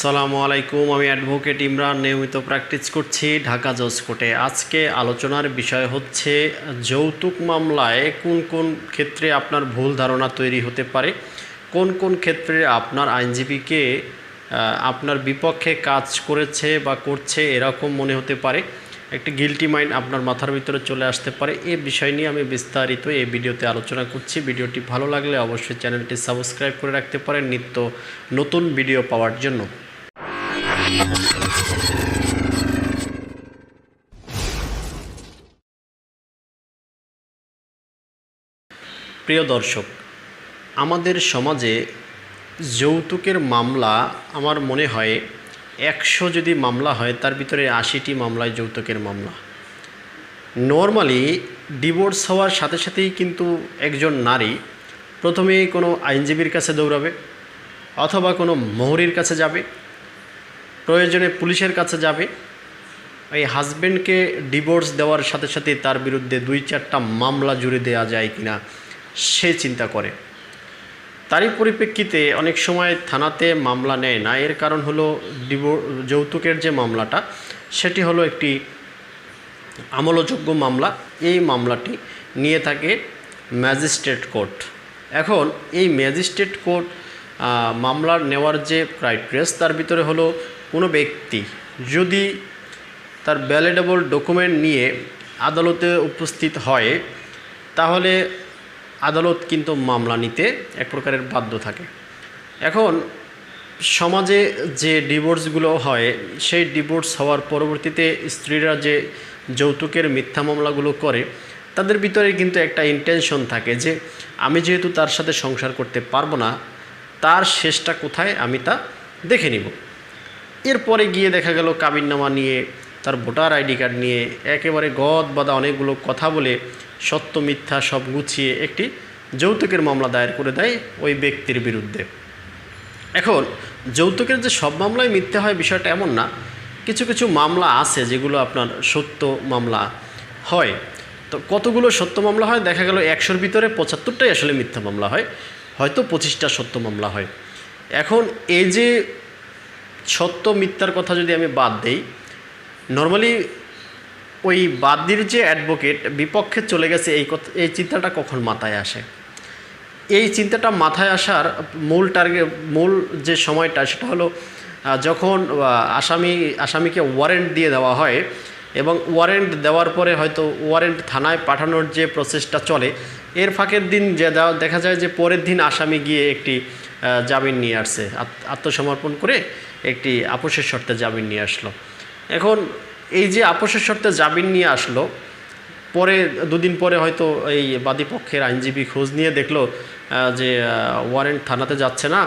সালামু আলাইকুম, আমি অ্যাডভোকেট ইমরান, নিয়মিত প্র্যাকটিস করছি ঢাকা জজ কোর্টে আজকে আলোচনার বিষয় হচ্ছে, যৌতুক মামলায় কোন কোন ক্ষেত্রে আপনার ভুল ধারণা তৈরি হতে পারে? কোন কোন ক্ষেত্রে আপনার আইনজীবীকে আপনার বিপক্ষে কাজ করেছে বা করছে এরকম মনে হতে পারে? একটি গিলটি মাইন্ড আপনার মাথার ভিতরে চলে আসতে পারে। এই বিষয় নিয়ে আমি বিস্তারিত এই ভিডিওতে আলোচনা করছি। ভিডিওটি ভালো লাগলে অবশ্যই চ্যানেলটি সাবস্ক্রাইব করে রাখতে পারেন নিত্য নতুন ভিডিও পাওয়ার জন্য। প্রিয় দর্শক, আমাদের সমাজে যৌতুকের মামলা আমার মনে হয় একশো যদি মামলা হয়, তার ভিতরে আশিটি মামলায় যৌতুকের মামলা। নর্মালি ডিভোর্স হওয়ার সাথে সাথেই কিন্তু একজন নারী প্রথমেই কোনো আইনজীবীর কাছে দৌড়াবে অথবা কোনো মোহরির কাছে যাবে, প্রয়োজনে পুলিশের কাছে যাবে। এই হাজব্যান্ডকে ডিভোর্স দেওয়ার সাথে সাথে তার বিরুদ্ধে দুই চারটা মামলা জুড়ে দেওয়া যায় কিনা সে চিন্তা করে। তারই পরিপ্রেক্ষিতে অনেক সময় থানাতে মামলা নেয় না। এর কারণ হলো যৌতুকের যে মামলাটা সেটি হলো একটি আমলযোগ্য মামলা। এই মামলাটি নিয়ে থাকে ম্যাজিস্ট্রেট কোর্ট। এখন এই ম্যাজিস্ট্রেট কোর্ট আহ, মামলা নেওয়ার যে ক্রাইটেরিয়াস তার ভিতরে হলো কোনো ব্যক্তি যদি তার ভ্যালিডেবল ডকুমেন্ট নিয়ে আদালতে উপস্থিত হয় তাহলে আদালত কিন্তু মামলা নিতে এক প্রকারের বাধ্য থাকে। এখন সমাজে যে ডিভোর্সগুলো হয়, সেই ডিভোর্স হওয়ার পরবর্তীতে স্ত্রীরা যে যৌতুকের মিথ্যা মামলাগুলো করে, তাদের ভিতরে কিন্তু একটা ইন্টেনশন থাকে যে, আমি যেহেতু তার সাথে সংসার করতে পারব না, তার শেষটা কোথায় আমি তা দেখে নিব। এরপরে গিয়ে দেখা গেল কাবিননামা নিয়ে তার ভোটার আইডি কার্ড নিয়ে একেবারে গদ বাদা অনেকগুলো কথা বলে সত্য, মিথ্যা সব গুছিয়ে একটি যৌতুকের মামলা দায়ের করে দেয় ওই ব্যক্তির বিরুদ্ধে। এখন, যৌতুকের যে সব মামলায় মিথ্যে হয় বিষয়টা এমন না, কিছু কিছু মামলা আছে যেগুলো আপনার সত্য মামলা হয়। তো কতগুলো সত্য মামলা হয়? দেখা গেল একশোর ভিতরে পঁচাত্তরটাই আসলে মিথ্যা মামলা হয়, হয়তো পঁচিশটা সত্য মামলা হয়। এখন এই যে সত্য, মিথ্যার কথা যদি আমি বাদ দেই নর্মালি ওই বাদীর যে অ্যাডভোকেট বিপক্ষে চলে গেছে, এই কথা এই চিন্তাটা কখন মাথায় আসে? এই চিন্তাটা মাথায় আসার মূল টার্গেট মূল যে সময়টা, সেটা হলো যখন আসামি, আসামিকে ওয়ারেন্ট দিয়ে দেওয়া হয় এবং ওয়ারেন্ট দেওয়ার পরে হয়তো ওয়ারেন্ট থানায় পাঠানোর যে প্রসেসটা চলে, এর ফাঁকের দিন যে দেখা যায় যে পরের দিন আসামি গিয়ে একটি জামিন নিয়ে আসছে। আত- আত্মসমর্পণ করে একটি আপোষের শর্তে জামিন নিয়ে আসলো। এখন এই যে আপোষের শর্তে জামিন নিয়ে আসলো, পরে দুদিন পরে হয়তো এই বাদীপক্ষের আইনজীবী খোঁজ নিয়ে দেখল যে ওয়ারেন্ট থানাতে যাচ্ছে না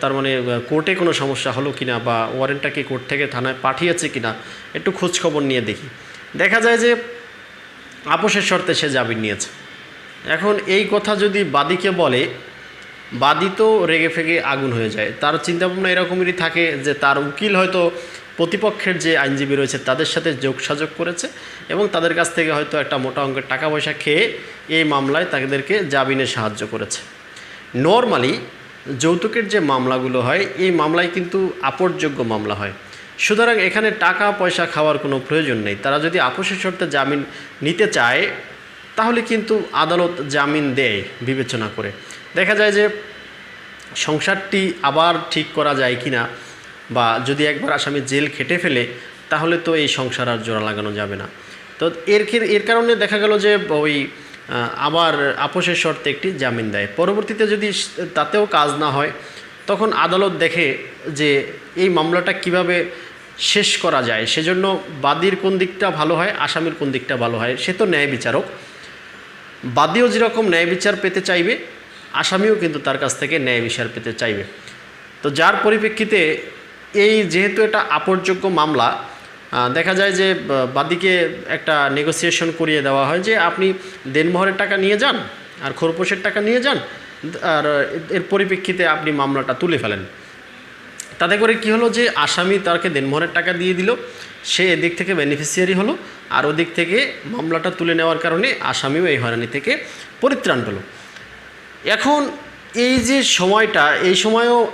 তার মানে কোর্টে কোনো সমস্যা হলো কিনা বা ওয়ারেন্টটা কি কোর্ট থেকে থানায় পাঠিয়েছে কিনা, একটু খোঁজ খবর নিয়ে দেখি। দেখা যায় যে আপোষের শর্তে সে জামিন নিয়েছে। এখন এই কথা যদি বাদীকে বলে, বাদী তো রেগে ফেগে আগুন হয়ে যায়। তার চিন্তাভাবনা এরকমই থাকে যে, তার উকিল হয়তো প্রতিপক্ষের যে আইনজীবী রয়েছে তাদের সাথে যোগসাযোগ করেছে এবং তাদের কাছ থেকে হয়তো একটা মোটা অঙ্কের টাকা পয়সা খেয়ে এই মামলায় তাদেরকে জামিনে সাহায্য করেছে। নর্মালি যৌতুকের যে মামলাগুলো হয়, এই মামলায় কিন্তু আপরযোগ্য মামলা হয়। সুতরাং এখানে টাকা পয়সা খাওয়ার কোনো প্রয়োজন নেই। তারা যদি আপোষের শর্তে জামিন নিতে চায়, তাহলে কিন্তু আদালত জামিন দেয় বিবেচনা করে। দেখা যায় যে সংসারটি আবার ঠিক করা যায় কি না বা যদি একবার আসামি জেল খেটে ফেলে, তাহলে তো এই সংসার আর জোড়া লাগানো যাবে না। তো এর এর কারণে দেখা গেল যে ওই আবার আপোষের শর্তে একটি জামিন দেয়। পরবর্তীতে যদি তাতেও কাজ না হয়, তখন আদালত দেখে যে এই মামলাটা কীভাবে শেষ করা যায়। সেজন্য বাদীর কোন দিকটা ভালো হয়, আসামির কোন দিকটা ভালো হয়, সে তো ন্যায় বিচারক। বাদীও যেরকম ন্যায় বিচার পেতে চাইবে, আসামিও কিন্তু তার কাছ থেকে ন্যায় বিচার পেতে চাইবে। তো যার পরিপ্রেক্ষিতে এই যেহেতু এটা আপরযোগ্য মামলা দেখা যায় যে বাদীকে একটা নেগোসিয়েশন করিয়ে দেওয়া হয় যে, আপনি দেনমোহরের টাকা নিয়ে যান আর খোরপোশের টাকা নিয়ে যান, আর এর পরিপ্রেক্ষিতে আপনি মামলাটা তুলে ফেলেন। তাতে করে কি হলো যে, আসামি তাকে দেনমোহরের টাকা দিয়ে দিল, সে এদিক থেকে বেনিফিসিয়ারি হলো, আর ওদিক থেকে মামলাটা তুলে নেওয়ার কারণে আসামিও এই হয়রানি থেকে পরিত্রাণ পেল। এখন এই যে সময়টা এই সময়ও আহ,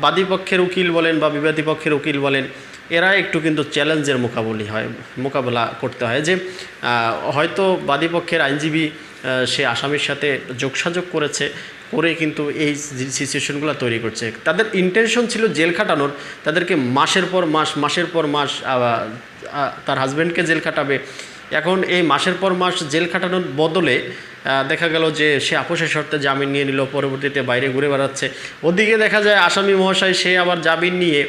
বাদী পক্ষের উকিল বলেন বা বিবাদী পক্ষের উকিল বলেন এরা একটু কিন্তু চ্যালেঞ্জের মোকাবলি হয় মোকাবেলা করতে হয় যে হয়তো বাদী পক্ষের আইনজীবী সে আসামির সাথে যোগসাযোগ করেছে করে কিন্তু এই সিচুয়েশনগুলো তৈরি করছে। তাদের ইন্টেনশন ছিল জেল খাটানোর তাদেরকে মাসের পর মাস মাসের পর মাস তার হাজব্যান্ডকে জেল খাটাবে। এখন এই মাসের পর মাস জেল খাটানোর বদলে দেখা গেল যে সে আপোষের শর্তে জামিন নিয়ে নিল, পরবর্তীতে বাইরে ঘুরে বেড়াচ্ছে। ওদিকে দেখা যায় আসামি মহাশয় সে আবার জামিন নিয়ে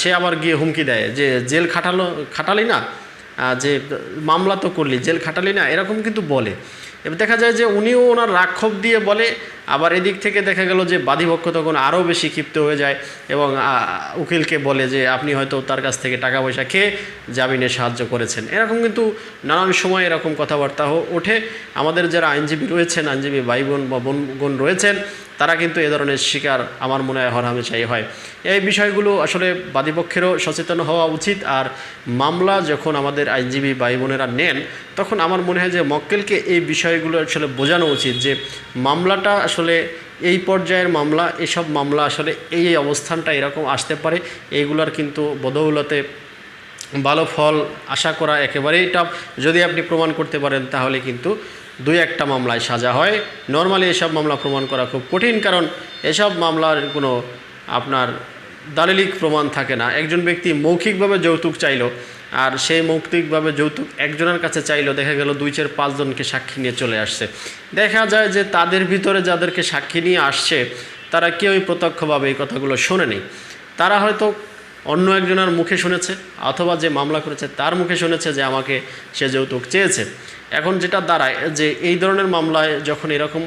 সে আবার গিয়ে হুমকি দেয় যে জেল খাটালো, খাটালি না? যে মামলা তো করলি, জেল খাটালি না? এরকম কিন্তু বলে। এবার দেখা যায় যে উনিও ওনার রাক্ষোভ দিয়ে বলে আবার এদিক থেকে দেখা গেল যে বাদীপক্ষ তখন আরও বেশি ক্ষিপ্ত হয়ে যায় এবং উকিলকে বলে যে আপনি হয়তো তার কাছ থেকে টাকা পয়সা খেয়ে জামিনে সাহায্য করেছেন। এরকম কিন্তু নানান সময় এরকম কথাবার্তা ওঠে। আমাদের যারা আইনজীবী রয়েছেন, আইনজীবী ভাই বোন বা বোন রয়েছেন, তারা কিন্তু এ ধরনের শিকার আমার মনে হয় হরহামেশাই হয়। এই বিষয়গুলো আসলে বাদীপক্ষেরও সচেতন হওয়া উচিত। আর মামলা যখন আমাদের আইনজীবী ভাই বোনেরা নেন, তখন আমার মনে হয় যে মক্কেলকে এই বিষয়গুলো আসলে বোঝানো উচিত যে মামলাটা আসলে এই পর্যায়ের মামলা, এসব মামলা আসলে এই এই অবস্থানটা এরকম আসতে পারে। এইগুলার কিন্তু বদৌলতে ভালো ফল আশা করা একেবারেই টাফ যদি আপনি প্রমাণ করতে পারেন, তাহলে কিন্তু দুই একটা মামলায় সাজা হয়। নর্মালি এসব মামলা প্রমাণ করা খুব কঠিন, কারণ এসব মামলার কোনো আপনার দালিলিক প্রমাণ থাকে না। একজন ব্যক্তি মৌখিকভাবে যৌতুক চাইলো আর সেই মৌক্তিকভাবে যৌতুক একজনের কাছে চাইলো, দেখা গেল দুই চার পাঁচজনকে সাক্ষী নিয়ে চলে আসছে। দেখা যায় যে তাদের ভিতরে যাদেরকে সাক্ষী নিয়ে আসছে, তারা কেউই প্রত্যক্ষভাবে এই কথাগুলো শোনেনি। তারা হয়তো অন্য একজনের মুখে শুনেছে, অথবা যে মামলা করেছে তার মুখে শুনেছে যে আমাকে সে যৌতুক চেয়েছে। এখন যেটা দাঁড়ায় যে এই ধরনের মামলায় যখন এরকম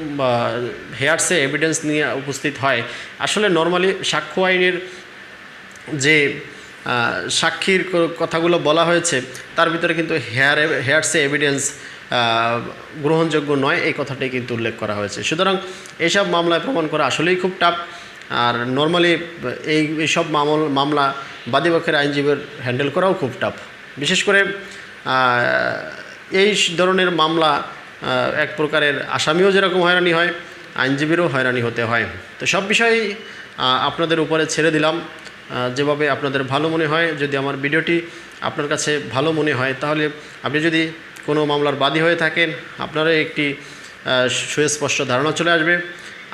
হেয়ারসে এভিডেন্স নিয়ে উপস্থিত হয়, আসলে নর্মালি সাক্ষ্য আইনের যে সাক্ষীর কথাগুলো বলা হয়েছে, তার ভিতরে কিন্তু হেয়ার হেয়ারসে এভিডেন্স গ্রহণযোগ্য নয়, এই কথাটাই কিন্তু উল্লেখ করা হয়েছে। সুতরাং এইসব মামলায় প্রমাণ করা আসলেই খুব টাফ আর নর্মালি এই এইসব মামল মামলা বাদীপক্ষের আইনজীবীর হ্যান্ডেল করাও খুব টাফ বিশেষ করে এই ধরনের মামলা এক প্রকারের আসামিও যেরকম হয়রানি হয়, আইনজীবীরও হয়রানি হতে হয়। তো সব বিষয়েই আপনাদের উপরে ছেড়ে দিলাম। যেভাবে আপনাদের ভালো মনে হয়, যদি আমার ভিডিওটি আপনার কাছে ভালো মনে হয়, তাহলে আপনি যদি কোনো মামলার বাদী হয়ে থাকেন, আপনারও একটি সুস্পষ্ট ধারণা চলে আসবে।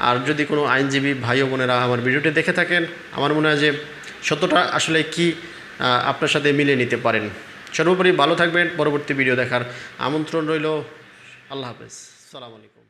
আর যদি কোনো আইনজীবী ভাই ও বোনেরা আমার ভিডিওটি দেখে থাকেন, আমার মনে হয় যে সত্যটা আসলে কি আপনার সাথে মিলে নিতে পারেন। সর্বোপরি ভালো থাকবেন, পরবর্তী ভিডিও দেখার আমন্ত্রণ রইল। আল্লাহ হাফেজ। সালাম আলাইকুম।